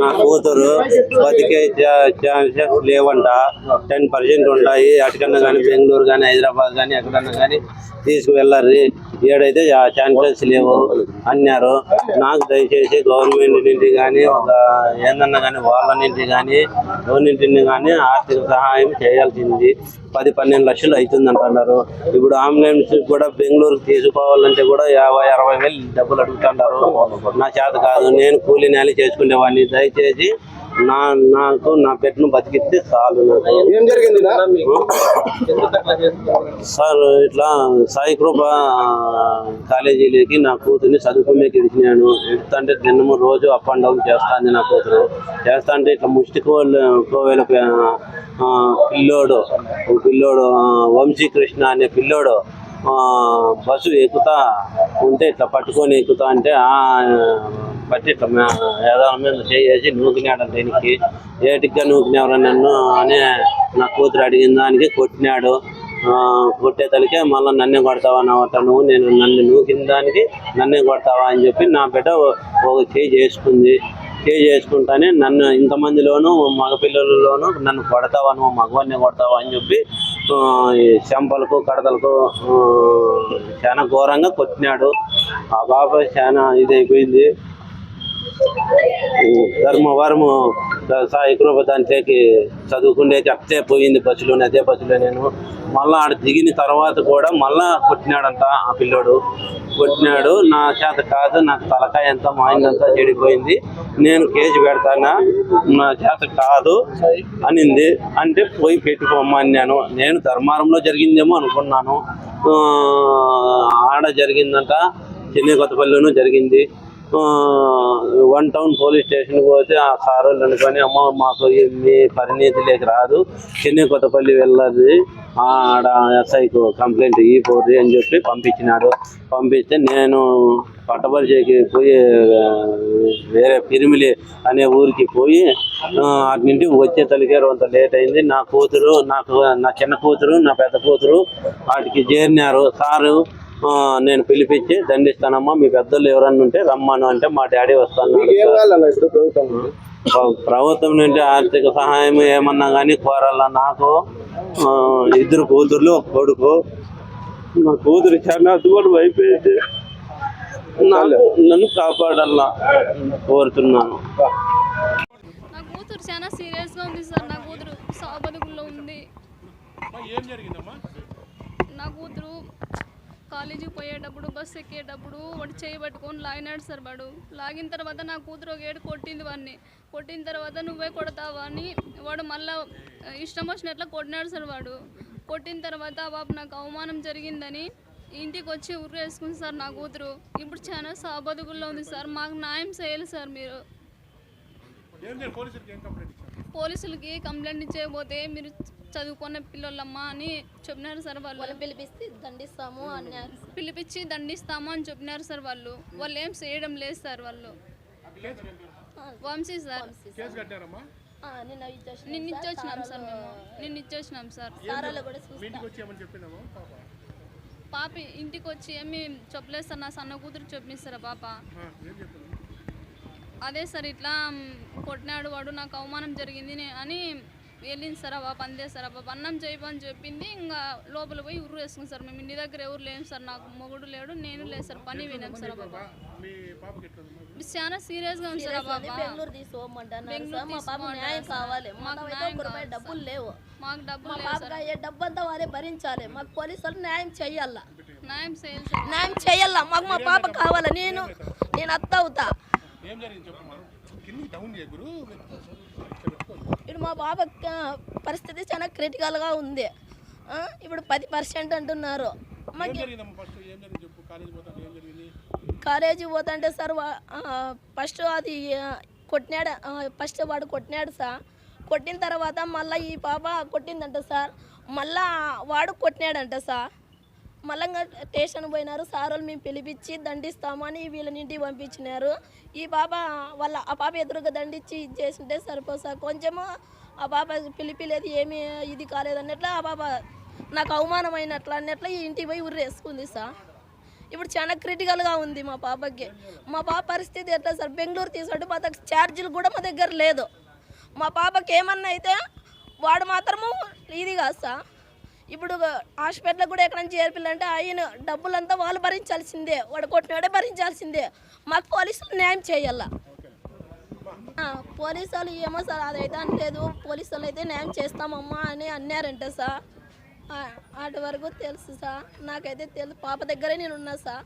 నా కూతురు బతికే ఛాన్సెస్ లేవంట. టెన్ పర్సెంట్ ఉంటాయి. అటుకన్నా కానీ బెంగళూరు కానీ హైదరాబాద్ కానీ ఎక్కడన్నా కానీ తీసుకువెళ్ళారు ఏడైతే ఛాన్సెస్ లేవు అన్నారు. నాకు దయచేసి గవర్నమెంట్ నుండి కానీ ఒక ఏందన్నా కానీ వాళ్ళ నుంచి కానీ గవర్నమెంట్ కానీ ఆర్థిక సహాయం చేయాల్సింది. పది పన్నెండు లక్షలు అవుతుంది అంటున్నారు ఇప్పుడు అంబులెన్స్ కూడా బెంగళూరుకి తీసుకోవాలంటే కూడా యాభై అరవై వేలు డబ్బులు అడుగుతుంటారు. నా చేత కాదు. నేను కూలీ నేల చేసుకునేవాడిని. దయచేసి నా నాకు నా పెట్టను బతికిస్తే చాలు ఏం జరిగింది? సార్ ఇట్లా సాయి కృప కాలేజీలోకి నా కూతుర్ని చదువుకునేకి ఇచ్చినాను ఎడుతుంటే దినము రోజు అప్ అండ్ డౌన్ చేస్తాంది నా కూతురు. చేస్తా అంటే ఇట్లా ముష్టి కోవెల కోవెల పిల్లోడు పిల్లోడు వంశీకృష్ణ అనే పిల్లోడు బస్సు ఎక్కుతా ఉంటే ఇట్లా పట్టుకొని ఎక్కుతా అంటే బట్టి ఇట్లా ఏదో మీద చేసి నూకినాడు దీనికి? ఏటిగా నూకినవరా నన్ను అని నా కూతురు అడిగిన దానికి కొట్టినాడు. కొట్టే తలికే మళ్ళీ నన్నే కొడతావా నా నువ్వు నేను నన్ను నూకిన దానికి నన్నే కొడతావా అని చెప్పి నా బిడ్డ ఒక చేయి చేసుకుంది చేయి చేసుకుంటానే నన్ను ఇంతమందిలోనూ మగపిల్లలలోనూ నన్ను కొడతావా నువ్వు మగవాడిని కొడతావా అని చెప్పి చెంపలకు కడతలకు చాలా ఘోరంగా కొట్టినాడు. ఆ బాబు చాలా ధర్మ వరము సాయి కృప దాంట్లోకి చదువుకునేకి అట్టే పోయింది బస్సులోనే అదే బస్సులో నేను. మళ్ళా ఆడ దిగిన తర్వాత కూడా మళ్ళా కొట్టినాడంట ఆ పిల్లోడు. కొట్టినాడు నా చేత కాదు నాకు తలకాయ అంతా మైండ్ అంతా చెడిపోయింది. నేను కేజీ పెడతానా? నా చేత కాదు అనింది. అంటే పోయి పెట్టుకోమన్నాను నేను ధర్మారంలో జరిగిందేమో అనుకున్నాను. ఆడ జరిగిందంట చెన్నై కొత్తపల్లిలోనూ జరిగింది. వన్ టౌన్ పోలీస్ స్టేషన్ పోతే ఆ సార్ వాళ్ళు అనుకొని అమ్మ మాకు మీ పరిణితిలోకి రాదు. చెన్నై కొత్తపల్లి వెళ్ళదు ఆడ ఎస్ఐకు కంప్లైంట్ ఈ పోర్రి అని చెప్పి పంపించినాడు. పంపిస్తే నేను పట్టపరిచేకి పోయి వేరే పిరిమిలి అనే ఊరికి పోయి ఆ, అటు నుండి వచ్చే తలికే అంత లేట్ అయింది. నా కూతురు నాకు నా చిన్న కూతురు నా పెద్ద కూతురు వాటికి చేరినారు. సారు నేను పిలిపించి దండిస్తానమ్మా మీ పెద్దలు ఎవరన్నా ఉంటే రమ్మను అంటే మా డాడీ వస్తాను. ఏం ప్రభుత్వం? నుండి? ఆర్థిక సహాయం ఏమన్నా కానీ కోరాల నాకు? ఇద్దరు కూతుర్లు ఒక కొడుకు. నా కూతురు చాలా అదుబాటు అయిపోయింది. నాకు నన్ను కాపాడాలా కోరుతున్నాను. నా కూతురు చాలా సీరియస్గా ఉంది సార్. నా కూతురు సాబదుగుల్లో ఉంది. నా కూతురు కాలేజీకి పోయేటప్పుడు బస్సు ఎక్కేటప్పుడు వాడు చేయి పట్టుకొని లాగినాడు సార్ వాడు. లాగిన తర్వాత నా కూతురు ఒక ఏడు కొట్టింది వాడిని. కొట్టిన తర్వాత నువ్వే కొడతావా అని వాడు మళ్ళా ఇష్టం వచ్చినట్లు కొట్టినాడు సార్ వాడు. కొట్టిన తర్వాత బాబు నాకు అవమానం జరిగిందని ఇంటికి వచ్చి ఉర్రు వేసుకుంది సార్ నా కూతురు. ఇప్పుడు చాలా సాబదుగుల్లో ఉంది సార్. మాకు న్యాయం చేయాలి సార్ మీరు. పోలీసులకి కంప్లైంట్ ఇచ్చేయబోతే మీరు చదువుకున్న పిల్లలమ్మా అని చెప్పినారు సార్ వాళ్ళు. పిలిపిస్తే దండిస్తాము అన్నారు. పిలిపించి దండిస్తాము అని చెప్పినారు సార్ వాళ్ళు. వాళ్ళు ఏం చేయడం లేదు సార్ వాళ్ళు. వంశీ సార్. ఆ, నిన్న ఇచ్చొచ్చినాం సార్. మేము. నిన్న ఇచ్చొచ్చినాం సార్. పాప? ఇంటికి వచ్చి ఏమి చెప్పలేదు సార్. నా సన్న కూతురు చెప్పిస్తారా పాప. అదే సార్ ఇట్లా కొట్టినాడు వాడు. నాకు అవమానం జరిగింది అని వెళ్ళింది పాప అందే పాప అన్నం చేయమని చెప్పింది. ఇంకా లోపల పోయి ఉర్రు వేసుకుంది సార్ మేము ఇంటి దగ్గర ఎవరు లేము సార్ నాకు మొగుడు లేడు నేను లేదు సార్ పని వినాం సార్ పాప చాలా సీరియస్గా ఉంది సార్ పాప బెంగళూరు తీసుకోమంటారు. కావాలి. మాకు డబ్బులు లేవు. మాకు డబ్బులు డబ్బు అంతా వారే భరించాలి. మాకు పోలీసులు న్యాయం చెయ్యాల న్యాయం చేయాలి న్యాయం చెయ్యాల మాకు మా పాప కావాలి? నేను నేను అత్త అవుతా. ఇప్పుడు మా ఆ, పరిస్థితి చాలా క్రిటికల్గా ఉంది. ఇప్పుడు పది పర్సెంట్ అంటున్నారు. కాలేజీ పోతుంటే సార్ ఫస్ట్ అది కొట్టినాడు ఫస్ట్ వాడు కొట్టినాడు సార్ కొట్టిన తర్వాత మళ్ళీ ఈ పాప కొట్టిందంట సార్ మళ్ళా వాడు కొట్టినాడంట సార్ మళ్ళీ స్టేషన్ పోయినారు. సార్ వాళ్ళు మేము పిలిపించి దండిస్తామని వీళ్ళని ఇంటికి పంపించినారు. ఈ పాప వాళ్ళ ఆ పాప ఎదురుగా దండిచ్చి ఇది చేసింటే సరిపోసా సార్. కొంచెము ఆ పాప పిలిపిలేదు ఏమీ ఇది కాలేదు అన్నట్లు ఆ పాప నాకు అవమానం అయినట్లు అన్నట్లు ఈ ఇంటికి పోయి ఉర్రేసుకుంది సార్. ఇప్పుడు చాలా క్రిటికల్గా ఉంది మా పాపకి. మా పాప పరిస్థితి ఎట్లా సార్? బెంగళూరు తీసాడు మా దగ్గర ఛార్జీలు కూడా మా దగ్గర లేదు. మా పాపకి ఏమన్నా అయితే వాడు మాత్రము ఇది కాదు సార్. ఇప్పుడు హాస్పిటల్ కూడా ఎక్కడ చేర్పిల్లంటే ఆయన డబ్బులంతా వాళ్ళు భరించాల్సిందే. వాడు కొట్టినాడే భరించాల్సిందే. మాకు పోలీసులు న్యాయం చేయాల. పోలీసు వాళ్ళు ఏమో సార్ అదైతే అనలేదు. పోలీసు వాళ్ళు అయితే న్యాయం చేస్తామమ్మా అని అన్నారంట సార్. అటు వరకు తెలుసు సార్. నాకైతే తెలుసు పాప దగ్గరే నేను ఉన్నా సార్.